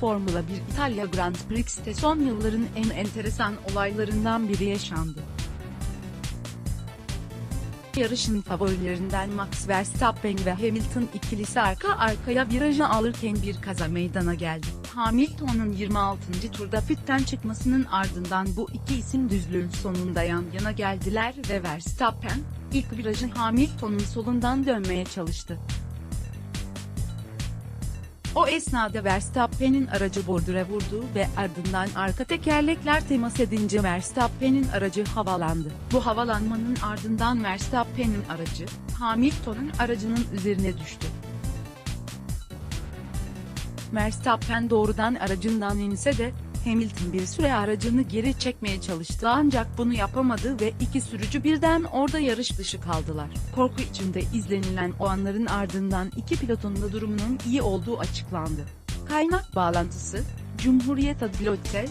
Formula 1 İtalya Grand Prix'te son yılların en enteresan olaylarından biri yaşandı. Yarışın favorilerinden Max Verstappen ve Hamilton ikilisi arka arkaya virajı alırken bir kaza meydana geldi. Hamilton'un 26. turda pitten çıkmasının ardından bu iki isim düzlüğün sonunda yan yana geldiler ve Verstappen, ilk virajı Hamilton'un solundan dönmeye çalıştı. O esnada Verstappen'in aracı bordüre vurdu ve ardından arka tekerlekler temas edince Verstappen'in aracı havalandı. Bu havalanmanın ardından Verstappen'in aracı, Hamilton'un aracının üzerine düştü. Verstappen doğrudan aracından inse de, Hamilton bir süre aracını geri çekmeye çalıştı ancak bunu yapamadı ve iki sürücü birden orada yarış dışı kaldılar. Korku içinde izlenilen o anların ardından iki pilotun da durumunun iyi olduğu açıklandı. Kaynak bağlantısı, Cumhuriyet Adliyotez,